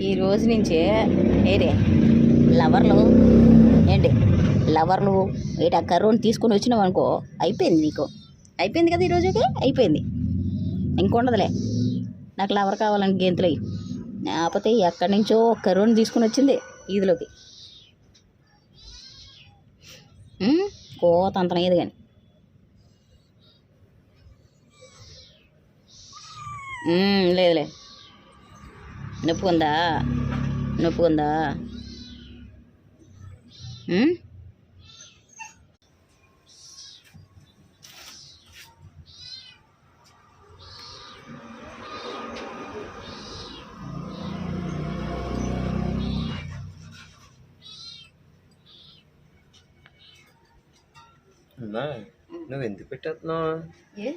ఈ రోజు నుంచే ఏరే లవర్లు ఏంటి లవర్లు ఏట ఆ కర్రోని తీసుకొని వచ్చినావు అనుకో అయిపోయింది నీకు. అయిపోయింది కదా ఈరోజుకి అయిపోయింది. ఇంకొండదులే. నాకు లవర్ కావాలని గేంతులయ్యి లేకపోతే ఎక్కడి నుంచో కర్రోని తీసుకొని వచ్చింది ఈదిలోకి. కోత అంత లేదు కానీ. లేదులే. నొప్పి ఉందా నొప్పి ఉందా ఉమ్? అన్నా నువ్వు ఎందుకు పెట్టేస్తున్నావు?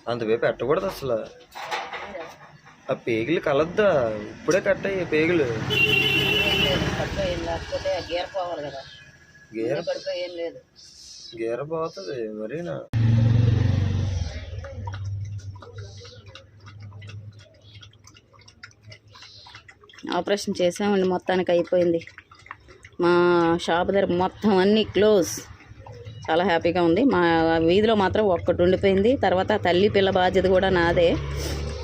అంతవే పెట్టకూడదు అసలు ఆ పేగులు కలద్దా? ఇప్పుడే కట్ అయ్యి పేగులు. లేకపోతే పోవాలి కదా లేదు గీర పోతుంది మరీనా ఆపరేషన్ చేసామండి మొత్తానికి అయిపోయింది. మా షాప్ దగ్గర మొత్తం అన్నీ క్లోజ్. చాలా హ్యాపీగా ఉంది. మా వీధిలో మాత్రం ఒక్కటి ఉండిపోయింది. తర్వాత తల్లి పిల్ల బాధ్యత కూడా నాదే.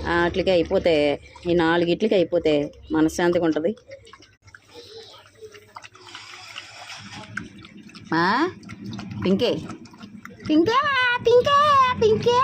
అట్లకి అయిపోతే ఈ నాలుగిట్లకి అయిపోతే మనశ్శాంతిగా ఉంటుంది. పింకే. పింకే పింకే పింకే.